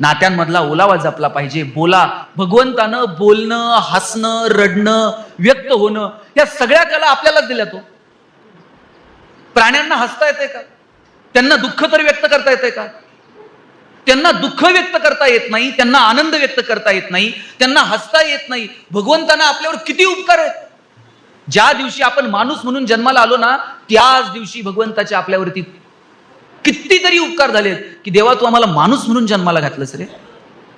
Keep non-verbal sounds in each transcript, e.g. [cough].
नात्यांमधला ओलावा जपला पाहिजे. बोला भगवंतानं बोलणं हसणं रडणं व्यक्त होणं या सगळ्या कला आपल्यालाच दिल्या तो. प्राण्यांना हसता येते का? त्यांना दुःख तर व्यक्त करता येते का? त्यांना दुःख व्यक्त करता येत नाही त्यांना आनंद व्यक्त करता येत नाही त्यांना हसता येत नाही. भगवंतांना आपल्यावर किती उपकार आहेत? ज्या दिवशी आपण माणूस म्हणून जन्माला आलो ना त्याच दिवशी भगवंताच्या आपल्यावरती कितीतरी उपकार झालेत की देवा तू आम्हाला माणूस म्हणून जन्माला घातलंस रे.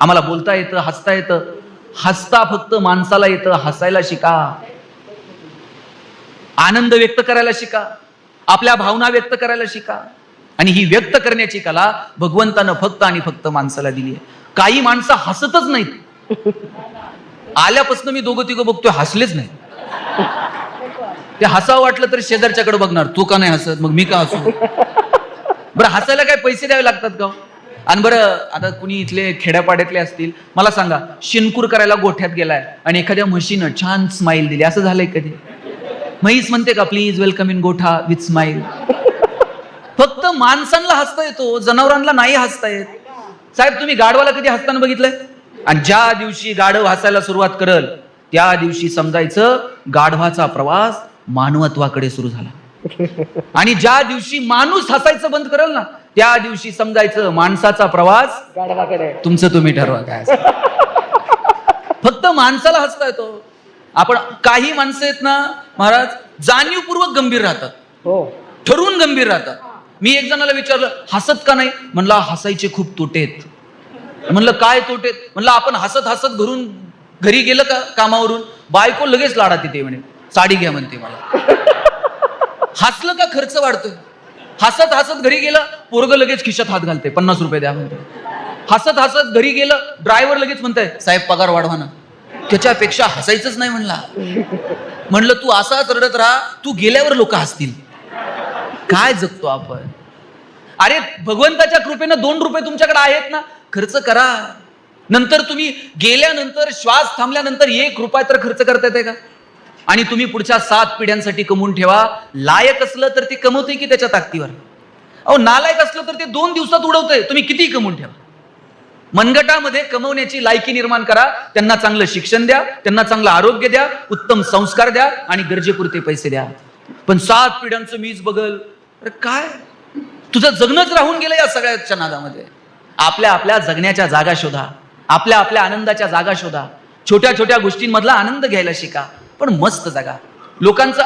आम्हाला बोलता येतं हसता येतं. हसता फक्त माणसाला येतं हसायला शिका. आनंद व्यक्त करायला शिका. आपल्या भावना व्यक्त करायला शिका. आणि ही व्यक्त करण्याची कला भगवंतानं फक्त आणि फक्त माणसाला दिली आहे. काही माणसं हसतच नाहीत. आल्यापासून मी दोघं तिघं बघतोय हसलेच नाही ते हसावं वाटलं तर शेजारच्याकडे बघणार तू का नाही हसत? मग मी का हसू? बरं हसायला काय पैसे द्यावे लागतात का हो? आणि बरं आता कुणी इथले खेड्यापाड्यातले असतील मला सांगा शिनकूर करायला गोठ्यात गेलाय आणि एखाद्या म्हशीनं छान स्माईल दिली. असं झालंय कधी म्हैस म्हणते का प्लीज वेलकम इन गोठा विथ स्माईल फक्त माणसांना हसता येतो जनावरांना नाही हसता येत. साहेब तुम्ही गाढवाला कधी हसताना बघितलंय? आणि ज्या दिवशी गाढव हसायला सुरुवात करल त्या दिवशी समजायचं गाढवाचा प्रवास मानवत्वाकडे सुरू झाला. आणि ज्या दिवशी माणूस हसायचं बंद करल ना त्या दिवशी समजायचं माणसाचा प्रवास तुमचं तुम्ही ठरवा काय. फक्त माणसाला हसता येतो आपण काही माणसं आहेत ना महाराज जाणीवपूर्वक गंभीर राहतात. हो. ठरवून गंभीर राहतात. मी एक जणाला विचारलं हसत का नाही? म्हणला हसायचे खूप तोटेत म्हणलं काय तोटेत म्हणलं आपण हसत हसत घरून घरी गेलं का कामावरून? बायको लगेच लाडा तिथे म्हणे. साडी घ्या म्हणते मला. हसलं का खर्च वाढतोय? हसत हसत घरी गेलं पोरग लगेच खिशात हात घालते पन्नास रुपये द्या म्हणते हसत हसत घरी गेलं ड्रायव्हर लगेच म्हणताय साहेब पगार वाढवा ना. त्याच्यापेक्षा हसायचंच नाही म्हणला. म्हणलं तू असाच रडत राहा तू गेल्यावर लोक हसतील. काय जगतो आपण? अरे भगवंताच्या कृपेनं दोन रुपये तुमच्याकडे आहेत ना? खर्च करा. नंतर तुम्ही गेल्यानंतर श्वास थांबल्यानंतर एक रुपया तर खर्च करता येते का? आणि तुम्ही पुढच्या सात पिढ्यांसाठी कमवून ठेवा. लायक असलं तर ते कमवते की त्याच्या ताकदीवर? अहो नालायक असलं तर ते दोन दिवसात उडवतंय. तुम्ही किती कमवून ठेवा? मनगटामध्ये कमवण्याची लायकी निर्माण करा. त्यांना चांगलं शिक्षण द्या. त्यांना चांगलं आरोग्य द्या. उत्तम संस्कार द्या आणि गरजेपुरते पैसे द्या. पण सात पिढ्यांचं मीच बघल. अरे काय? तुझं जगणंच राहून गेलं या सगळ्याच्या नादामध्ये. आपल्या आपल्या जगण्याच्या जागा शोधा. आपल्या आपल्या आनंदाच्या जागा शोधा. छोट्या छोट्या गोष्टींमधला आनंद घ्यायला शिका. पण मस्त जगा. लोकांचा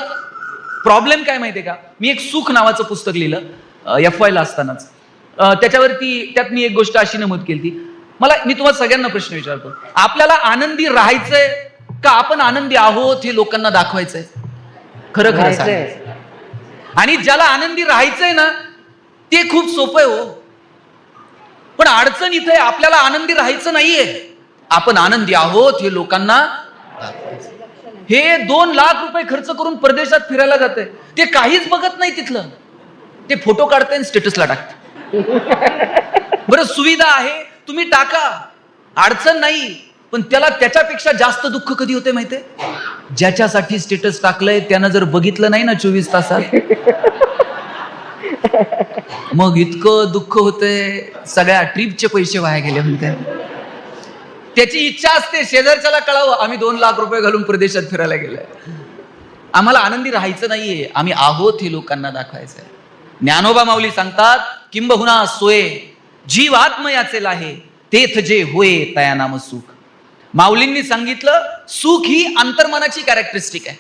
प्रॉब्लेम काय माहितीये का? मी एक सुख नावाचं पुस्तक लिहिलं एफ वायला असतानाच. त्याच्यावरती त्यात मी एक गोष्ट अशी नमूद केली मला मी तुम्हाला सगळ्यांना प्रश्न विचारतो. आपल्याला आनंदी राहायचंय का आपण आनंदी आहोत हे लोकांना दाखवायचंय? खरं खरं. आणि ज्याला आनंदी राहायचंय ना ते खूप सोपं आहे हो. पण अडचण इथे आहे, आपल्याला आनंदी राहायचं नाहीये. आपण आनंदी आहोत हे लोकांना दाखवायचं. हे दोन लाख रुपये खर्च करून परदेशात फिरायला जाते. ते काहीच बघत नाही तिथलं. ते फोटो काढते आणि स्टेटसला टाकते. बरं सुविधा आहे. तुम्ही टाका. अडचण नाही. पण त्याला त्याच्यापेक्षा जास्त दुःख कधी होते माहिती ज्याच्यासाठी स्टेटस टाकलंय त्यानं जर बघितलं नाही ना चोवीस तासात? मग इतकं दुःख होतंय. सगळ्या ट्रिपचे पैसे वाया गेले म्हणते. त्याची इच्छा असते शेजारच्याला कळावं. आम्ही दोन लाख रुपये घालून प्रदेशात फिरायला गेलोय. आम्हाला आनंदी राहायचं नाहीये. आम्ही आहोत हे लोकांना दाखवायचं आहे ज्ञानोबा माऊली सांगतात किंबहुना सोये जीव आत्मयाचे लाहे तेथ जे होय तया नाम सुख. माऊलींनी सांगितलं सुख ही अंतर्मनाची कॅरेक्टरिस्टिक आहे.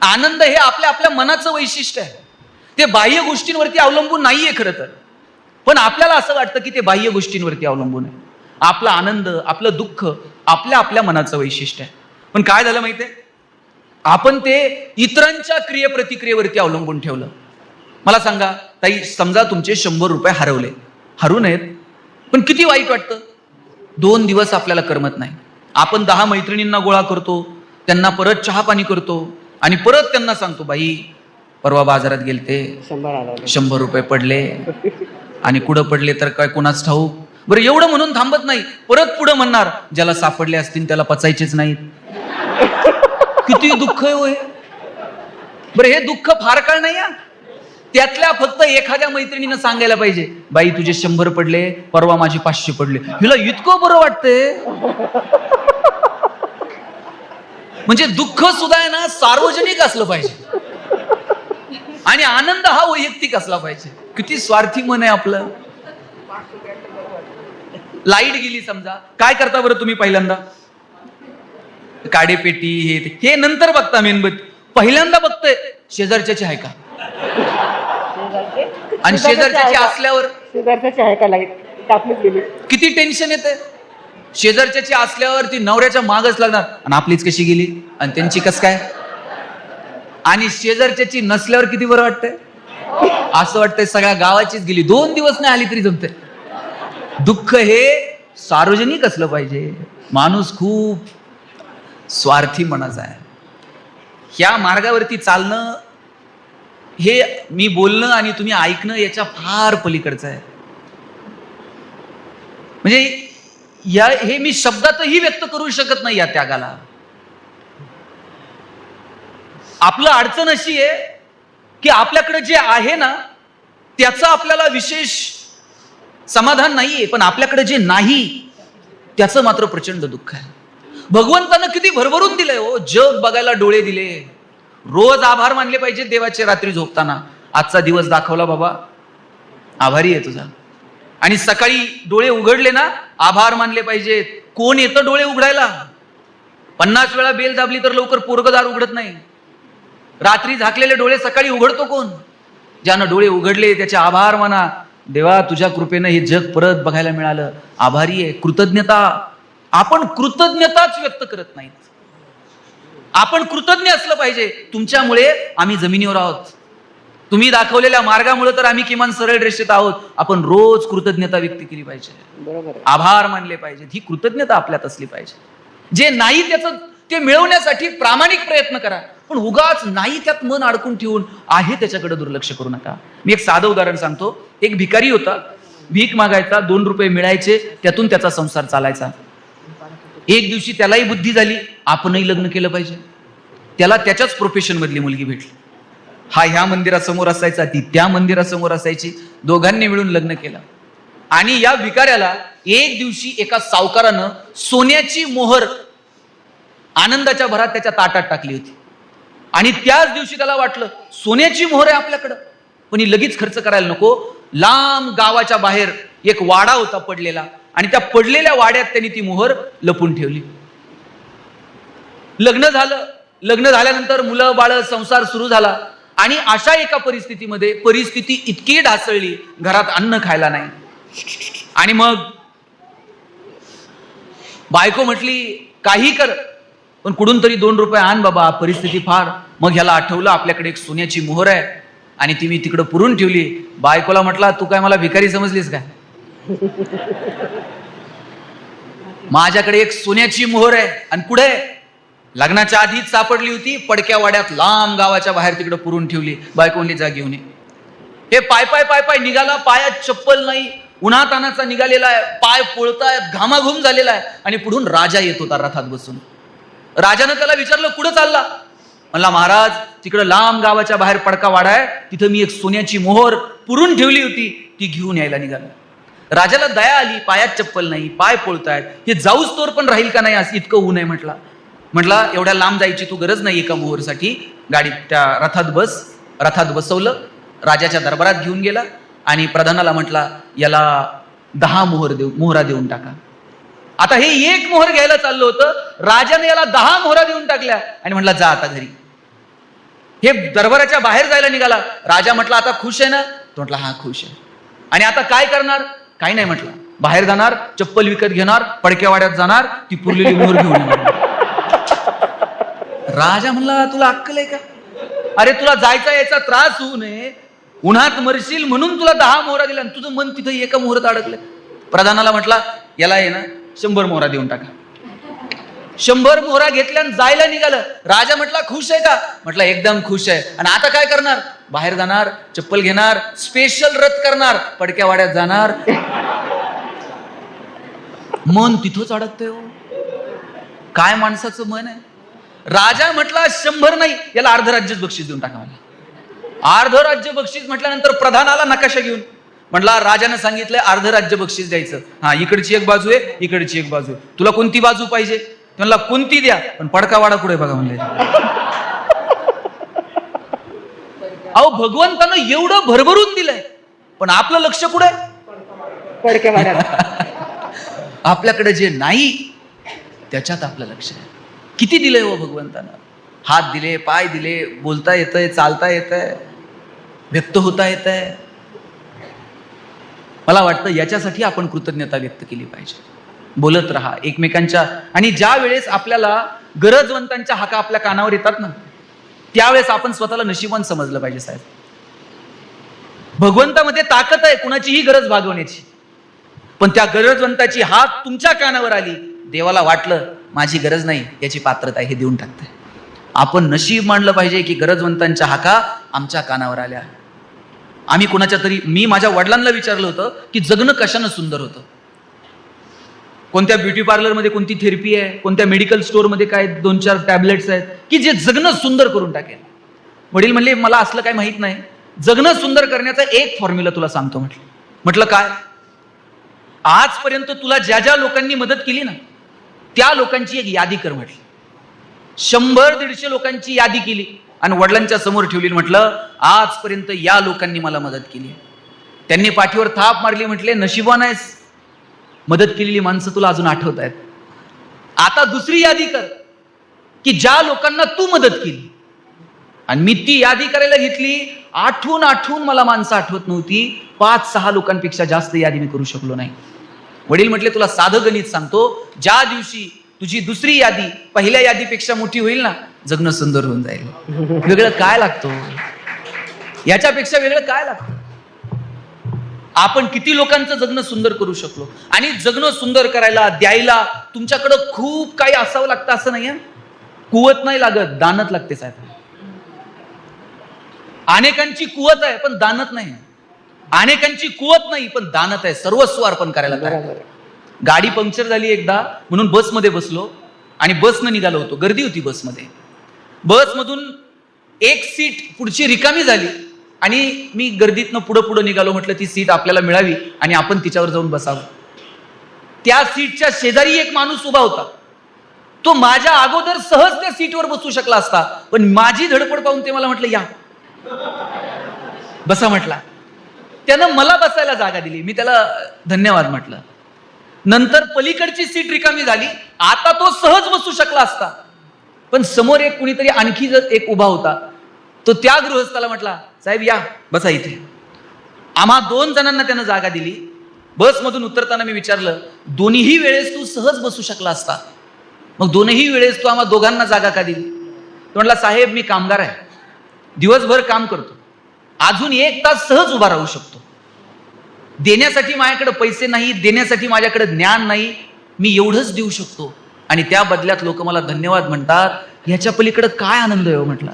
आनंद हे आपल्या आपल्या मनाचं वैशिष्ट्य आहे. ते बाह्य गोष्टींवरती अवलंबून नाहीये खरं तर. पण आपल्याला असं वाटतं की ते बाह्य गोष्टींवरती अवलंबून आहे. आपला आनंद आपलं दुःख आपल्या आपल्या मनाचं वैशिष्ट्य आहे. पण काय झालं माहितीये? आपण ते इतरांच्या क्रिये प्रतिक्रियेवरती अवलंबून ठेवलं. मला सांगा ताई समजा तुमचे शंभर रुपये हरवले. हरवू नयेत. पण किती वाईट वाटतं? दोन दिवस आपल्याला करमत नाही. आपण दहा मैत्रिणींना गोळा करतो त्यांना परत चहा पाणी करतो आणि परत त्यांना सांगतो बाई परवा बाजारात गेलते. शंभर रुपये पडले. आणि कुठं पडले तर काय कोणाच ठाऊ बरं एवढं म्हणून थांबत नाही. परत पुढं म्हणणार ज्याला सापडले असतील त्याला पचायचेच नाहीत. किती दुःख आहे हो हे. बरं हे दुःख फार काळ नाही या त्यातल्या फक्त एखाद्या मैत्रिणीनं सांगायला पाहिजे बाई तुझे शंभर पडले परवा माझे पाचशे पडले. हिला इतकं बरं वाटतंय. म्हणजे दुःख सुद्धा आहे ना सार्वजनिक असलं पाहिजे. आणि आनंद हा वैयक्तिक असला पाहिजे. किती स्वार्थी मन आहे आपलं. लाइट गेली समजा. काय करता बरं तुम्ही पहिल्यांदा? काडेपेटी हे. हे नंतर बघता मेणबत्ती पहिल्यांदा बघतोय. शेजारच्याची आहे का? आणि शेजारच्याची असल्यावर? शेजारच्याची आहे का? लाइट गेली. किती टेन्शन येते शेजारच्याची असल्यावर ती नवऱ्याच्या मागच लागणार. आणि आपलीच कशी गेली? आणि त्यांची कस काय? आणि शेजारच्याची नसल्यावर किती बरं वाटतंय? असं वाटतंय सगळ्या गावाचीच गेली. दोन दिवस नाही आली तरी जमते दुःख हे सार्वजनिक असलं पाहिजे. माणूस खूप स्वार्थी मनाचा आहे. ह्या मार्गावरती चालणं हे मी बोलणं आणि तुम्ही ऐकणं याच्या फार पलीकडचं आहे. म्हणजे या हे मी शब्दातही व्यक्त करू शकत नाही या त्यागाला. आपलं अडचण अशी आहे की आपल्याकडे जे आहे ना त्याचा आपल्याला विशेष समाधान नाहीये पण आपल्याकडे जे नाही त्याचं मात्र प्रचंड दुःख आहे. भगवंतानं किती भरभरून दिलंय हो. जग बघायला डोळे दिले. रोज आभार मानले पाहिजे देवाचे रात्री झोपताना. आजचा दिवस दाखवला बाबा. आभारी आहे तुझा. आणि सकाळी डोळे उघडले ना आभार मानले पाहिजेत. कोण येतं डोळे उघडायला? पन्नास वेळा बेल दाबली तर लवकर पोरगदार उघडत नाही. रात्री झाकलेले डोळे सकाळी उघडतो कोण? ज्यानं डोळे उघडले त्याचे आभार माना. देवा तुझ्या कृपेनं हे जग परत बघायला मिळालं. आभारी आहे. कृतज्ञता. आपण कृतज्ञताच व्यक्त करत नाहीत. आपण कृतज्ञ असलं पाहिजे. तुमच्यामुळे आम्ही जमिनीवर आहोत. तुम्ही दाखवलेल्या मार्गामुळे तर आम्ही किमान सरळ रेषेत आहोत. आपण रोज कृतज्ञता व्यक्त केली पाहिजे. बरोबर आभार मानले पाहिजेत. ही कृतज्ञता आपल्यात असली पाहिजे. जे नाही त्याचं ते मिळवण्यासाठी प्रामाणिक प्रयत्न करा. पण उगाच नाही त्यात मन अडकून ठेवून आहे त्याच्याकडे दुर्लक्ष करू नका. मी एक साधं उदाहरण सांगतो. एक भिकारी होता. भीक मागायचा दोन रुपये मिळायचे त्यातून त्याचा संसार चालायचा. एक दिवशी त्यालाही बुद्धी झाली. आपणही लग्न केलं पाहिजे. त्याला त्याच्याच प्रोफेशन मधली मुलगी भेटली. हा ह्या मंदिरासमोर असायचा ती त्या मंदिरासमोर असायची. दोघांनी मिळून लग्न केलं. आणि या भिकाऱ्याला एक दिवशी एका सावकारानं सोन्याची मोहर आनंदाच्या भरात त्याच्या ताटात टाकली होती. आणि त्याच दिवशी त्याला वाटलं सोन्याची मोहर आहे आपल्याकडं. पण ही लगेच खर्च करायला नको. लांब गावाच्या बाहेर एक वाडा होता पडलेला. आणि त्या पडलेल्या वाड्यात त्यांनी ती मोहर लपून ठेवली. लग्न झालं. लग्न झाल्यानंतर मुलं बाळ संसार सुरू झाला. आणि अशा एका परिस्थितीमध्ये परिस्थिती इतकी ढासळली घरात अन्न खायला नाही. आणि मग बायको म्हटली काही कर पण कुठून तरी दोन रुपये आण बाबा परिस्थिती फार. मग ह्याला आठवलं आपल्याकडे एक सोन्याची मोहर आहे. आणि ती मी तिकडं पुरून ठेवली. बायकोला म्हटला तू काय मला भिकारी समजलीस काय? माझ्याकडे एक सोन्याची मोहर आहे आणि पुढे लग्नाच्या आधीच सापडली होती पडक्या वाड्यात लांब गावाच्या बाहेर तिकडे पुरून ठेवली. बायकोनी जा घेऊन ये. हे पाय पाय पाय पाय निघाला पायात चप्पल नाही उन्हातानाचा निघालेला आहे पाय पोळतायत घामाघूम झालेला आहे. आणि पुढून राजा येत होता रथात बसून. राजानं त्याला विचारलं कुठं चालला? म्हणला महाराज तिकडं लांब गावाच्या बाहेर पडका वाडा आहे. तिथं मी एक सोन्याची मोहर पुरून ठेवली होती. ती घेऊन यायला निघाला. राजाला दया आली पायात चप्पल नाही पाय पोळतायत. हे जाऊच तोर पण राहील का नाही? असं इतकं ऊन आहे म्हटला. म्हटला एवढ्या लांब जायची तू गरज नाही एका मोहरसाठी. गाडीत त्या रथात बस. रथात बसवलं. राजाच्या दरबारात घेऊन गेला आणि प्रधानाला म्हटला याला दहा मोहर देऊ मोहरा देऊन टाका. आता हे एक मोहर घ्यायला चाललं होतं. राजाने याला दहा मोहरा देऊन टाकल्या. आणि म्हटला जा आता घरी. हे दरबाराच्या बाहेर जायला निघाला. राजा म्हटला आता खुश आहे ना? तो म्हटला हा खुश आहे. आणि आता काय करणार? काही नाही म्हटलं. बाहेर जाणार चप्पल विकत घेणार पडक्या वाड्यात जाणार ती पुरलेली मोहर घेऊन राजा म्हणला तुला अक्कल आहे का? अरे तुला जायचा याचा त्रास होऊ नये. उन्हात मरशील म्हणून तुला दहा मोहरा दिल्या आणि तुझं मन तिथं एका मोहरात अडकलं प्रधानाला म्हटला याला आहे ना शंभर मोहरा देऊन टाका. शंभर मोहरा घेतल्या जायला निघालं. राजा म्हटला खुश आहे का? म्हटलं एकदम खुश आहे. आणि आता काय करणार? बाहेर जाणार चप्पल घेणार स्पेशल रथ करणार पडक्या वाड्यात जाणार. मन तिथंच अडकतंय हो. काय माणसाचं मन आहे? राजा म्हटला शंभर नाही. याला अर्ध राज्यच बक्षीस देऊन टाका मला अर्ध राज्य बक्षीस म्हटल्यानंतर प्रधानाला नकाशा घेऊन म्हटला राजानं सांगितलंय अर्ध राज्य बक्षीस द्यायचं. हा इकडची एक बाजू आहे इकडची एक बाजू आहे. तुला कोणती बाजू पाहिजे? त्यांना कोणती द्या पण पडका वाडा पुढे बघा म्हणले. अहो भगवंतानं एवढं भरभरून दिलंय पण आपलं लक्ष कुठे? आपल्याकडे जे नाही त्याच्यात आपलं लक्ष आहे. किती दिलंय हो भगवंतानं? हात दिले पाय दिले बोलता येतंय चालता येतंय व्यक्त होता येतंय. मला वाटतं याच्यासाठी आपण कृतज्ञता व्यक्त केली पाहिजे. बोलत राहा एकमेकांच्या. आणि ज्या वेळेस आपल्याला गरजवंतांच्या हाका आपल्या कानावर येतात ना त्यावेळेस आपण स्वतःला नशिबवान समजलं पाहिजे साहेब. भगवंतामध्ये ताकद आहे कुणाचीही गरज भागवण्याची. पण त्या गरजवंताची हात तुमच्या कानावर आली देवाला वाटलं माझी गरज नाही याची पात्रता हे देऊन टाकते आपण नशीब मानलं पाहिजे की गरजवंतांच्या हाका आमच्या कानावर आल्या. आम्ही कोणाच्या तरी मी माझ्या वडिलांना विचारलं होतं की जगणं कशानं सुंदर होतं? कोणत्या ब्युटी पार्लरमध्ये कोणती थेरपी आहे? कोणत्या मेडिकल स्टोअरमध्ये काय दोन चार टॅबलेट्स आहेत? की जे जगणं सुंदर करून टाकेल? वडील म्हणले मला असलं काय माहीत नाही. जगणं सुंदर करण्याचा एक फॉर्म्युला तुला सांगतो म्हटलं. म्हटलं काय? आजपर्यंत तुला ज्या ज्या लोकांनी मदत केली ना त्या लोकांची एक यादी कर म्हटली. शंभर दीडशे लोकांची यादी केली आणि वडिलांच्या समोर ठेवली म्हटलं आजपर्यंत या लोकांनी मला मदत केली. त्यांनी पाठीवर थाप मारली म्हटले नशिबान आहेस. मदत केलेली माणसं तुला अजून आठवत आहेत आता दुसरी यादी कर की ज्या लोकांना तू मदत केली. आणि मी ती यादी करायला घेतली आठवून आठवून मला माणसं आठवत नव्हती पाच सहा लोकांपेक्षा जास्त यादी मी करू शकलो नाही. वडील म्हटले तुला साधं गणित सांगतो ज्या दिवशी तुझी दुसरी यादी पहिल्या यादीपेक्षा मोठी होईल ना जगणं सुंदर होऊन जाईल. वेगळं काय लागतो? याच्यापेक्षा वेगळं काय लागतं? आपण किती लोकांचं जगणं सुंदर करू शकलो? आणि जगणं सुंदर करायला द्यायला तुमच्याकडं खूप काही असावं लागतं असं नाही? कुवत नाही लागत दानत लागते साहेब. अनेकांची कुवत आहे पण दानत नाही. अनेकांची कुवत नाही पण दानत आहे. सर्वस्व अर्पण करायला आहे. गाडी पंक्चर झाली एकदा म्हणून बसमध्ये बसलो आणि बसनं निघालो होतो. गर्दी होती बसमध्ये. बसमधून एक सीट पुढची रिकामी झाली. आणि मी गर्दीतनं पुढं पुढं निघालो म्हटलं ती सीट आपल्याला मिळावी आणि आपण तिच्यावर जाऊन बसावं. त्या सीटच्या शेजारी एक माणूस उभा होता. तो माझ्या अगोदर सहज त्या सीटवर बसू शकला असता पण माझी धडपड पाहून ते मला म्हटलं या. बसा म्हटला. त्यानं मला बसायला जागा दिली. मी त्याला धन्यवाद म्हटलं. नंतर पलीकडची सीट रिकामी झाली. आता तो सहज बसू शकला असता. पण समोर एक कुणीतरी आणखी जर एक उभा होता तो त्या गृहस्थाला म्हटला साहेब या. बसा इथे. आम्हा दोन जणांना त्यानं जागा दिली. बसमधून उतरताना मी विचारलं दोन्हीही वेळेस तू सहज बसू शकला असता. मग दोनही वेळेस तू आम्हा दोघांना जागा का दिली? तो म्हटला साहेब मी कामगार आहे. दिवसभर काम करतो. अजून एक तास सहज उभा राहू शकतो. देण्यासाठी माझ्याकडे पैसे नाही देण्यासाठी माझ्याकडे ज्ञान नाही. मी एवढंच देऊ शकतो. आणि त्या बदल्यात लोक मला धन्यवाद म्हणतात. ह्याच्या पलीकडे काय आनंद आहे हो म्हटला.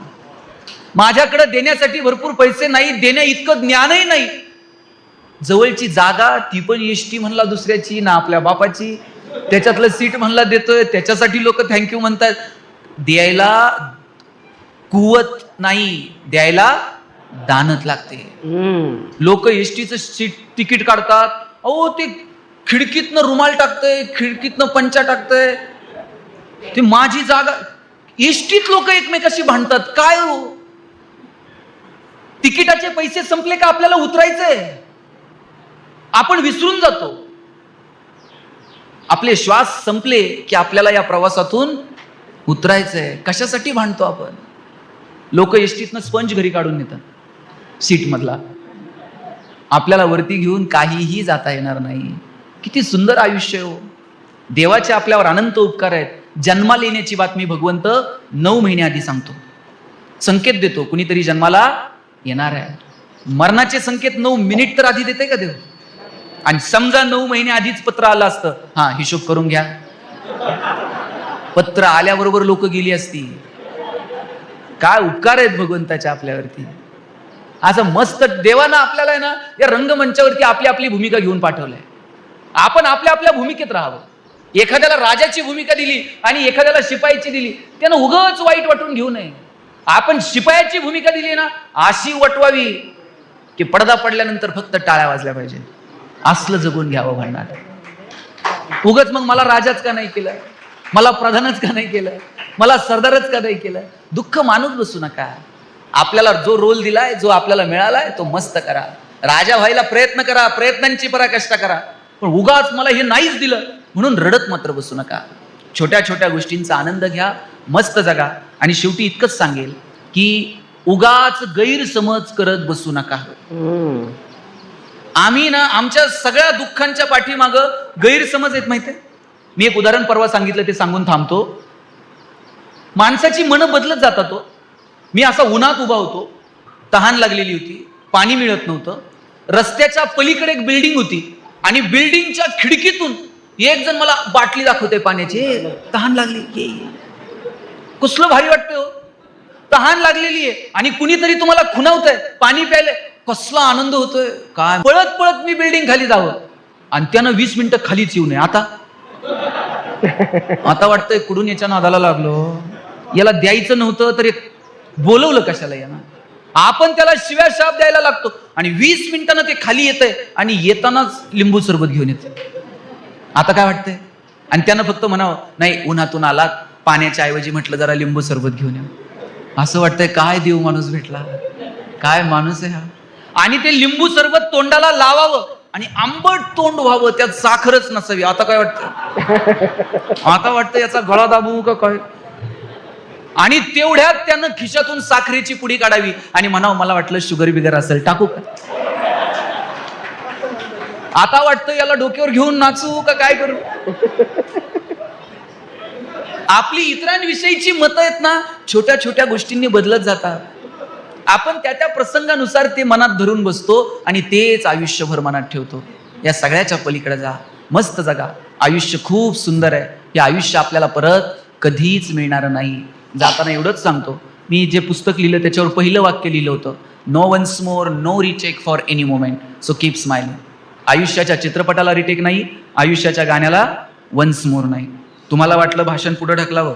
माझ्याकडे देण्यासाठी भरपूर पैसे नाही देण्या इतकं ज्ञानही नाही. जवळची जागा ती पण एसटी म्हणला दुसऱ्याची ना आपल्या बापाची. त्याच्यातलं सीट म्हणला देतोय त्याच्यासाठी लोक थँक्यू म्हणतात. द्यायला कुवत नाही द्यायला दानत लागते. लोक एसटीचं सीट तिकीट काढतात. अहो ते खिडकीतनं रुमाल टाकतंय खिडकीतनं पंचा टाकतंय. ते माझी जागा एसटीत लोक एकमेकाशी भांडतात. काय हो? तिकिटाचे पैसे संपले का आपल्याला उतरायचंय आपण विसरून जातो. आपले श्वास संपले की आपल्याला या प्रवासातून उतरायचंय. कशासाठी भांडतो आपण? लोक एसटीतनं स्पंज घरी काढून नेतात. सीट मधला आपल्याला वरती घेऊन काहीही जाता येणार नाही. किती सुंदर आयुष्य हो. देवाचे आपल्यावर अनंत उपकार आहेत. जन्माला येण्याची बातमी भगवंत नऊ महिने आधी सांगतो. संकेत देतो कुणीतरी जन्माला येणार आहे. मरणाचे संकेत नऊ मिनिट तर आधी देते का देव? आणि समजा नऊ महिने आधीच पत्र आलं असतं हा हिशोब करून घ्या. पत्र आल्याबरोबर लोक गेली असती. काय उपकार आहेत भगवंताच्या आपल्यावरती? असं मस्त देवानं आपल्याला आहे ना या रंगमंचावरती आपली आपली भूमिका घेऊन पाठवलंय. आपण आपल्या आपल्या भूमिकेत राहावं. एखाद्याला राजाची भूमिका दिली आणि एखाद्याला शिपाईची दिली त्यानं उगच वाईट वाटून घेऊ नये. आपण शिपायाची भूमिका दिली ना अशी वटवावी की पडदा पडल्यानंतर फक्त टाळ्या वाजल्या पाहिजे असलं जगून घ्यावं म्हणणार. उगच मग मला राजाच का नाही केलं? मला प्रधानच का नाही केलं? मला सरदारच का नाही केलं? दुःख मानूच बसू नका. आपल्याला जो रोल दिलाय जो आपल्याला मिळालाय तो मस्त करा. राजा व्हायला प्रयत्न करा प्रयत्नांची पराकष्टा करा. पण उगाच मला हे नाहीच दिलं म्हणून रडत मात्र बसू नका. छोट्या छोट्या गोष्टींचा आनंद घ्या मस्त जगा. आणि शेवटी इतकंच सांगेल की उगाच गैरसमज करत बसू नका. आम्ही ना आमच्या सगळ्या दुःखांच्या पाठीमाग गैरसमज आहेत माहितीये? मी एक उदाहरण परवा सांगितलं ते सांगून थांबतो. माणसाची मनं बदलत जातात तो मी असा उन्हात उभा होतो तहान लागलेली होती पाणी मिळत नव्हतं. रस्त्याच्या पलीकडे एक बिल्डिंग होती आणि बिल्डिंगच्या खिडकीतून एक जण मला बाटली दाखवते पाण्याची. तहान लागली. ये, कसलं भारी वाटतं हो. तहान लागलेली आहे. आणि कुणीतरी तुम्हाला खुणावतंय. पाणी प्यायलंय. कसला आनंद होतोय. काय? पळत पळत मी बिल्डिंग खाली जावं. आणि त्यानं वीस मिनिटं खालीच येऊ नये. आता? आता वाटतंय कुठून याच्या नादाला लागलो. याला द्यायचं नव्हतं तर एक बोलवलं कशाला यानं? आपण त्याला शिव्या शाप द्यायला लागतो. आणि वीस मिनिटानं ते खाली येतंय. आणि येतानाच लिंबू सरबत घेऊन येते आता काय वाटतंय? आणि त्यानं फक्त म्हणावं नाही उन्हातून आला पाण्याच्या ऐवजी म्हटलं जरा लिंबू सरबत घेऊन या. असं वाटतंय काय देव माणूस भेटला? काय माणूस आहे हा? आणि ते लिंबू सरबत तोंडाला लावावं आणि आंबट तोंड व्हावं त्यात साखरच नसावी. आता काय वाटतं आता वाटतं याचा गळा दाबू का काय? आणि तेवढ्यात त्यानं खिशातून साखरेची पुडी काढावी आणि म्हणावं मला वाटलं शुगर बिगर असेल टाकू का? आता वाटतं याला डोक्यावर घेऊन नाचू का काय करू? आपली इतरांविषयीची मतं आहेत ना छोट्या छोट्या गोष्टींनी बदलत जातात. आपण त्या त्या प्रसंगानुसार ते मनात धरून बसतो आणि तेच आयुष्यभर मनात ठेवतो. या सगळ्याच्या पलीकडे जा. मस्त जगा. आयुष्य खूप सुंदर आहे. हे आयुष्य आपल्याला परत कधीच मिळणार नाही. जाताना एवढंच सांगतो. मी जे पुस्तक लिहिलं त्याच्यावर पहिलं वाक्य लिहिलं होतं no once more no recheck for any moment so keep smiling आयुष्याच्या चित्रपटाला रिटेक नाही आयुष्याच्या गाण्याला वन्स मोर नाही. तुम्हाला वाटलं भाषण पुढं ढकलावं?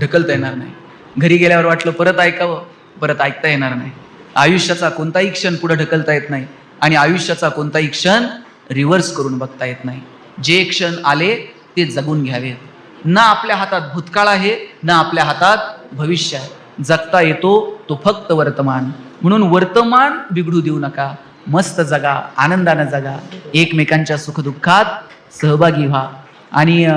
ढकलता येणार नाही. घरी गेल्यावर वाटलं परत ऐकावं? परत ऐकता येणार नाही. आयुष्याचा कोणताही क्षण पुढे ढकलता येत नाही आणि आयुष्याचा कोणताही क्षण रिव्हर्स करून बघता येत नाही. जे क्षण आले ते जगून घ्यावेत ना आपल्या हातात भूतकाळ आहे ना आपल्या हातात भविष्य आहे. जगता येतो तो फक्त वर्तमान. म्हणून वर्तमान बिघडू देऊ नका. मस्त जगा आनंदानं जगा एकमेकांच्या सुखदुःखात सहभागी व्हा. आणि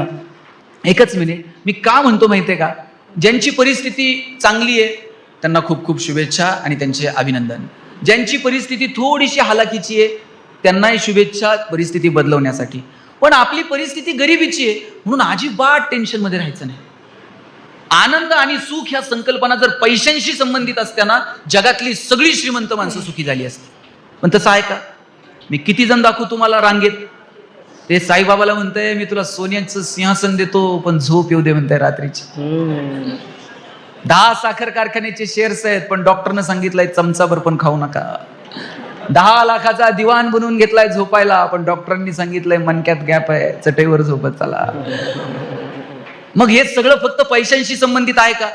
एकच मिनिट मी का म्हणतो माहिती आहे का? ज्यांची परिस्थिती चांगली आहे त्यांना खूप खूप शुभेच्छा आणि त्यांचे अभिनंदन. ज्यांची परिस्थिती थोडीशी हालाकीची आहे त्यांनाही शुभेच्छा परिस्थिती बदलवण्यासाठी. पण आपली परिस्थिती गरिबीची आहे म्हणून अजिबात टेन्शनमध्ये राहायचं नाही. आनंद आणि सुख ह्या संकल्पना जर पैशांशी संबंधित असताना जगातली सगळी श्रीमंत माणसं सुखी झाली असती. पण तसं आहे का? मी किती जण दाखवू तुम्हाला रांगेत? ते साईबाबाला म्हणतंय मी तुला सोन्याचं सिंहासन देतो पण झोप येऊ दे म्हणताय रात्रीची. दहा साखर कारखान्याचे शेअर्स आहेत पण डॉक्टरनं सांगितलंय चमचाभर पण खाऊ नका. दहा लाखाचा दिवाण बनवून घेतलाय झोपायला पण डॉक्टरांनी सांगितलंय मनक्यात गॅप आहे चटईवर झोपत चला. मग हे सगळं फक्त पैशांशी संबंधित आहे का?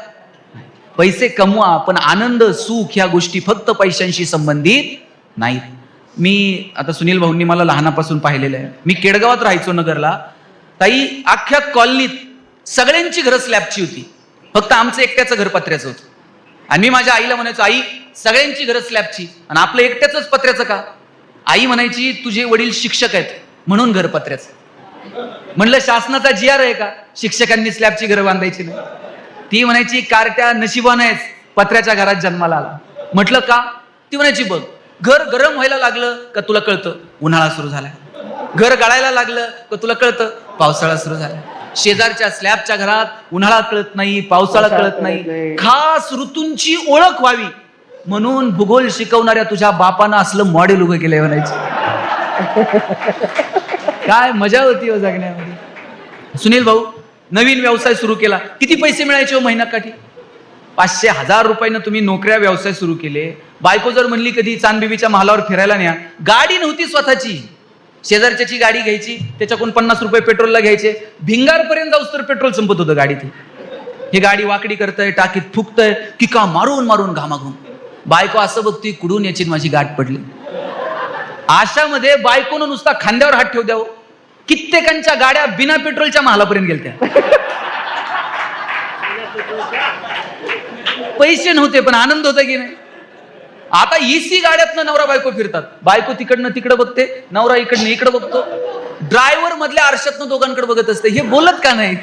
पैसे कमवा पण आनंद सुख ह्या गोष्टी फक्त पैशांशी संबंधित नाहीत मी आता सुनील भाऊंनी मला लहानापासून पाहिलेलं आहे. मी केडगावात राहायचो नगरला. ताई अख्ख्या कॉलनीत सगळ्यांची घरं स्लॅबची होती. फक्त आमचं एकट्याचं घर पत्र्याचं होतं. आणि मी माझ्या आईला म्हणायचो आई सगळ्यांची घरं स्लॅबची आणि आपलं एकट्याच पत्र्याचं का? आई म्हणायची तुझे वडील शिक्षक आहेत. म्हणून घर पत्र्याचं म्हणलं शासनाचा जी आर आहे का? शिक्षकांनी स्लॅबची घरं बांधायची नाही. ती म्हणायची कारट्या नशिबानेच पत्र्याच्या घरात जन्माला आला. म्हटलं का? ती म्हणायची बघ घर गरम व्हायला लागलं का तुला कळतं? उन्हाळा सुरू झालाय घर गळायला लागलं का तुला कळतं? पावसाळा सुरू झालाय शेजारच्या स्लॅबच्या घरात उन्हाळा कळत नाही पावसाळा पावसाळा कळत नाही. कळत नाही. खास ऋतूंची ओळख व्हावी. म्हणून भूगोल शिकवणाऱ्या तुझ्या बापानं असलं मॉडेल उभं केलंय म्हणायचं. [laughs] काय मजा होती हो जगण्यामध्ये. सुनील भाऊ नवीन व्यवसाय सुरू केला. किती पैसे मिळायचे हो महिन्याकाठी? पाचशे हजार रुपयानं तुम्ही नोकऱ्या व्यवसाय सुरू केले. बायको जर म्हणली कधी चांदबिबीच्या महालावर फिरायला न्या. गाडी नव्हती स्वतःची. शेजारच्याची गाडी घ्यायची त्याच्याकडून पन्नास रुपये पेट्रोलला घ्यायचे. भिंगारपर्यंत जाऊस तर पेट्रोल संपत होतं गाडीत हे गाडी वाकडी करतय टाकीत फुकतंय की का मारून मारून घामाघूम. बायको असं बघती कुडून याची माझी गाठ पडली. आशामध्ये बायकोनं नुसता खांद्यावर हात ठेव द्यावं हो. कित्येकांच्या गाड्या बिना पेट्रोलच्या महालापर्यंत गेलत्या. पैसे नव्हते पण आनंद होता की नाही? आता इसी गाड्यातनं नवरा बायको फिरतात. बायको तिकडनं तिकडे बघते नवरा इकडनं इकडे बघतो. ड्रायव्हर मधल्या आरशातनं दोघांकडे बघत असते. हे बोलत का नाही?